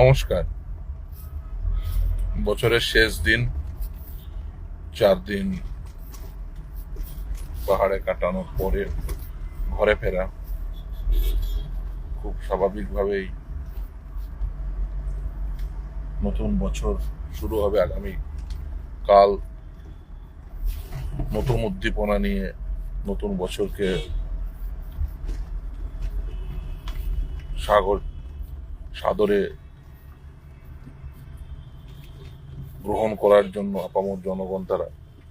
নমস্কার। বছরের শেষ দিন, চার দিন পাহাড়ে কাটানোর পরে ঘরে ফেরা। খুব স্বাভাবিকভাবেই নতুন বছর শুরু হবে আগামী কাল। নতুন উদ্দীপনা নিয়ে নতুন বছরকে সাগর, সাদরে গ্রহণ করার জন্য আপামর জনগণ তারা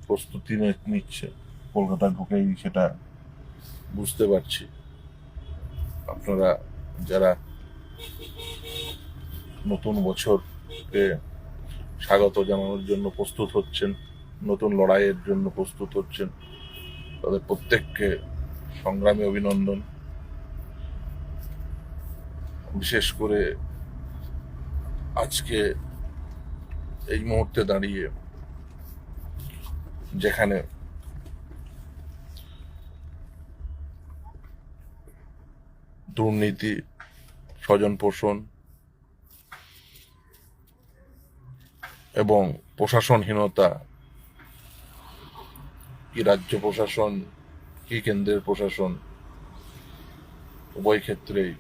প্রস্তুতি নিচ্ছে। কলকাতা ঢুকেই সেটা বুঝতে পারছি। আপনারা যারা নতুন বছরকে স্বাগত জানানোর জন্য প্রস্তুত হচ্ছেন, নতুন লড়াইয়ের জন্য প্রস্তুত হচ্ছেন, তাদের প্রত্যেককে সংগ্রামী অভিনন্দন। বিশেষ করে আজকে এই মুহূর্তে দাঁড়িয়ে যেখানে দুর্নীতি, স্বজন পোষণ এবং প্রশাসনহীনতা, কি রাজ্য প্রশাসন, কি কেন্দ্রের প্রশাসন, উভয় ক্ষেত্রেই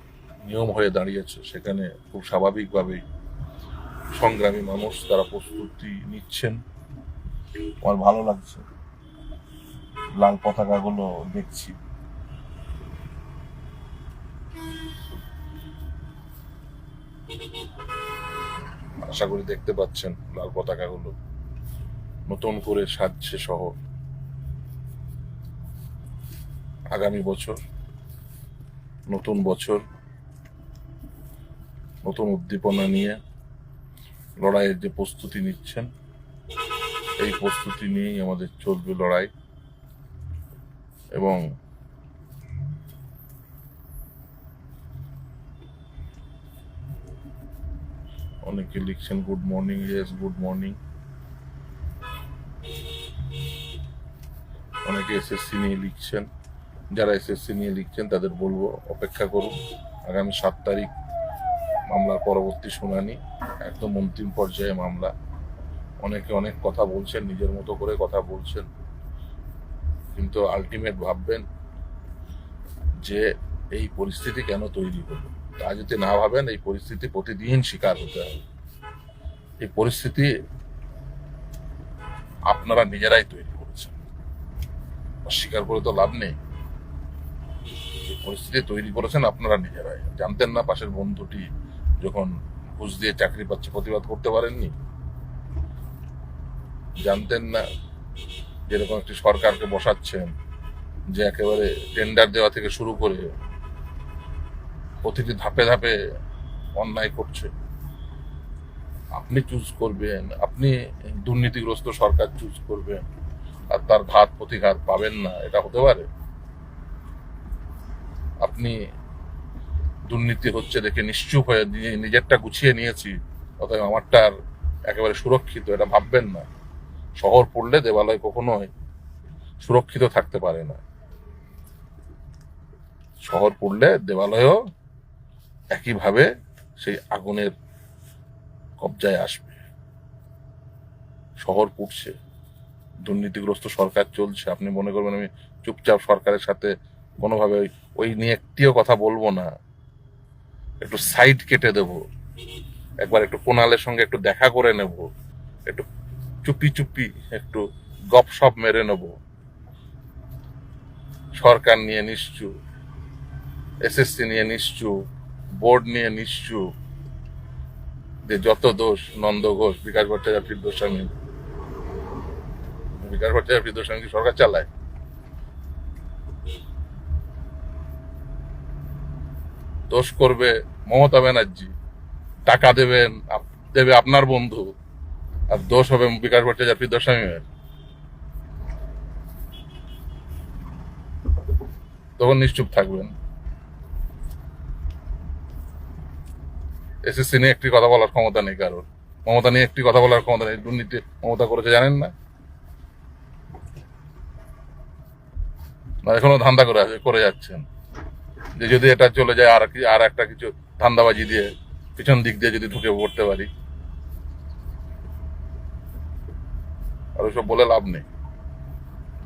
নিয়ম হয়ে দাঁড়িয়েছে। সেখানে খুব স্বাভাবিকভাবেই সংগ্রামী মানুষ তারা প্রস্তুতি নিচ্ছেন। আমার ভালো লাগছে। লাল পতাকাগুলো দেখছি। আশা করি দেখতে পাচ্ছেন লাল পতাকাগুলো। নতুন করে সাজছে শহর। আগামী বছর, নতুন বছর, নতুন উদ্দীপনা নিয়ে লড়াইয়ের যে প্রস্তুতি নিচ্ছেন, এই প্রস্তুতি নিয়েই আমাদের চলবে লড়াই। এবং অনেকে লিখছেন, good morning, yes, good morning. অনেকে এসএসসি নিয়ে লিখছেন, যারা এসএসসি নিয়ে লিখছেন তাদের বলব, অপেক্ষা করুন। আগামী সাত তারিখ মামলার পরবর্তী শুনানি, একদম অন্তিম পর্যায়ে মামলা। অনেকে অনেক কথা বলছেন, নিজের মতো করে কথা বলছেন। কিন্তু আলটিমেট ভাববেন যে এই পরিস্থিতি কেন তৈরি হলো। তা যদি না ভাবেন, এই পরিস্থিতি প্রতিদিন শিকার হতে হবে। এই পরিস্থিতি আপনারা নিজেরাই তৈরি করেছেন। অস্বীকার করে তো লাভ নেই। এই পরিস্থিতি তৈরি করেছেন আপনারা নিজেরাই। জানতেন না পাশের বন্ধুটি যখন ঘুষ দিয়ে চাকরি পাচ্ছে, প্রতিবাদ করতে পারেননি? জানতেন না যেরকম একটি সরকারকে বসাচ্ছেন যে একেবারে টেন্ডার দেওয়া থেকে শুরু করে প্রতিটি ধাপে ধাপে অন্যায় করছে। আপনি চুজ করবেন, আপনি দুর্নীতিগ্রস্ত সরকার চুজ করবেন আর তার ঘাত প্রতিঘাত পাবেন না, এটা হতে পারে? আপনি দুর্নীতি হচ্ছে দেখে নিশ্চুপ হয়ে নিজেরটা গুছিয়ে নিয়েছি, অতএব আমারটা আর একেবারে সুরক্ষিত, এটা ভাববেন না। শহর পড়লে দেবালয় কখনোই সুরক্ষিত থাকতে পারে না। শহর পড়লে দেবালয়ও একইভাবে সেই আগুনের কবজায় আসবে। শহর পুড়ছে, দুর্নীতিগ্রস্ত সরকার চলছে। আপনি মনে করবেন আমি চুপচাপ সরকারের সাথে কোনোভাবে ওই- ওই নিয়ে একটিও কথা বলব না। একটু সাইড কেটে দেব। একবার একটু কোনালের সঙ্গে একটু দেখা করে নেব। একটু চুপি চুপি একটু গপসপ মেরে নেব। সরকার নিয়ে নিশ্চুপ এসএসসি নিয়ে নিশ্চুপ বোর্ড নিয়ে নিশ্চুপ, যে যত দোষ নন্দ ঘোষ, বিকাশ ভট্টাচার্য ফিরদোস্বামী বিকাশ ভট্টাচার্য কি সরকার চালায় দোষ করবে মমতা ব্যানার্জি, টাকা দেবেন দেবে আপনার বন্ধু, আর দোষ হবে বিকাশ ভট্টাচার্য ফিরদোস্বামীর তখন নিশ্চুপ থাকবেন। এসএসসি নিয়ে একটি কথা বলার ক্ষমতা নেই কারোর। মমতা নিয়ে একটি কথা বলার ক্ষমতা নেই। দুর্নীতি মমতা করেছে, জানেন না, এখনও ধান্দা করে আছে, করে যাচ্ছেন। যে যদি এটা চলে যায় আর কি আর একটা কিছু ধান্দাবাজি দিয়ে পিছন দিক দিয়ে যদি ঢুকে পড়তে পারি। আর ওসব বলে লাভ নেই।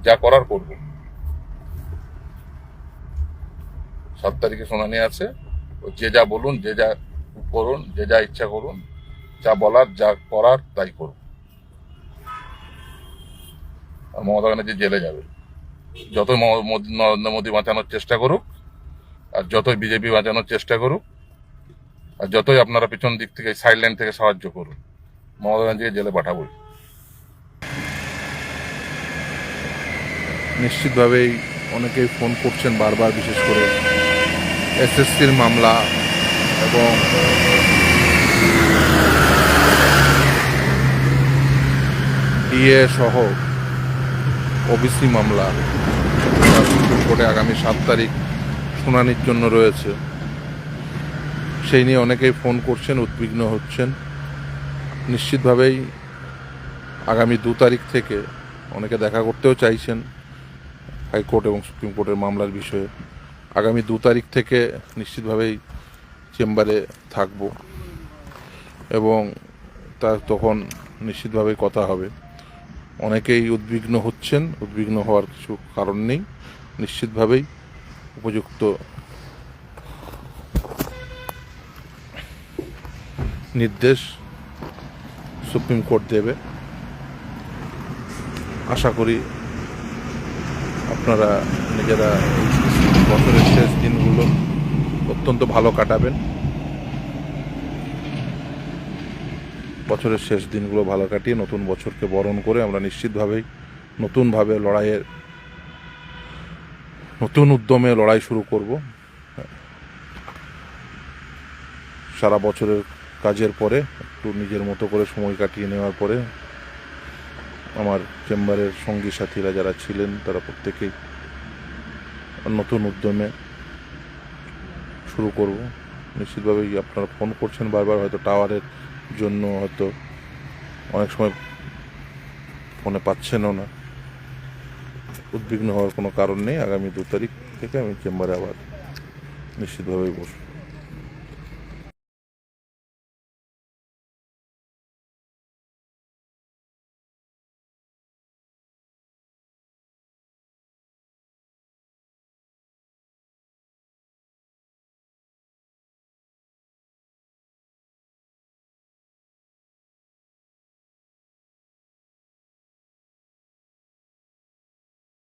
যা করার করব। সাত তারিখে শুনানি আছে। ও যে যা বলুন, যে যা করুন, যে যা ইচ্ছা করুন, যা বলার, যা করার, তাই করুন। মমতা ব্যানার্জি জেলে যাবে। যতই নরেন্দ্র মোদী বাঁচানোর চেষ্টা করুক আর যতই বিজেপি বাঁচানোর চেষ্টা করুক, আর যতই আপনারা পিছন দিক থেকে সাইড লাইন থেকে সাহায্য করুন, মমতা ব্যানার্জিকে জেলে পাঠাবই। নিশ্চিতভাবেই অনেকেই ফোন করছেন বারবার, বিশেষ করে এসএসসির মামলা এবং ডিএ সহ ওবিসি মামলা। সুপ্রিম কোর্টে আগামী সাত তারিখ শুনানির জন্য রয়েছে। সেই নিয়ে অনেকেই ফোন করছেন, উদ্বিগ্ন হচ্ছেন। নিশ্চিতভাবেই আগামী দু তারিখ থেকে অনেকে দেখা করতেও চাইছেন হাইকোর্ট এবং সুপ্রিম কোর্টের মামলার বিষয়ে। আগামী দু তারিখ থেকে নিশ্চিতভাবেই চেম্বারে থাকব এবং তার তখন নিশ্চিতভাবেই কথা হবে। অনেকেই উদ্বিগ্ন হচ্ছেন, উদ্বিগ্ন হওয়ার কিছু কারণ নেই। নিশ্চিতভাবেই উপযুক্ত। নির্দেশ সুপ্রিম কোর্ট দেবে। আশা করি আপনারা নিজেরা বছরের শেষ দিনগুলো অত্যন্ত ভালো কাটাবেন। বছরের শেষ দিনগুলো ভালো কাটিয়ে নতুন বছরকে বরণ করে আমরা নিশ্চিতভাবেই নতুনভাবে লড়াইয়ের নতুন উদ্যমে লড়াই শুরু করব। সারা বছরের কাজের পরে, একটু নিজের মতো করে সময় কাটিয়ে নেওয়ার পরে, আমার চেম্বারের সঙ্গী সাথীরা যারা ছিলেন, তারা প্রত্যেকেই নতুন উদ্যমে শুরু করব। নিশ্চিতভাবেই আপনারা ফোন করছেন বারবার, হয়তো টাওয়ারের জন্য হয়তো অনেক সময় ফোনে পাচ্ছেনও না। উদ্বিগ্ন হওয়ার কোনো কারণ নেই। আগামী দু তারিখ থেকে আমি চেম্বারে আবার নিশ্চিতভাবেই বসবো।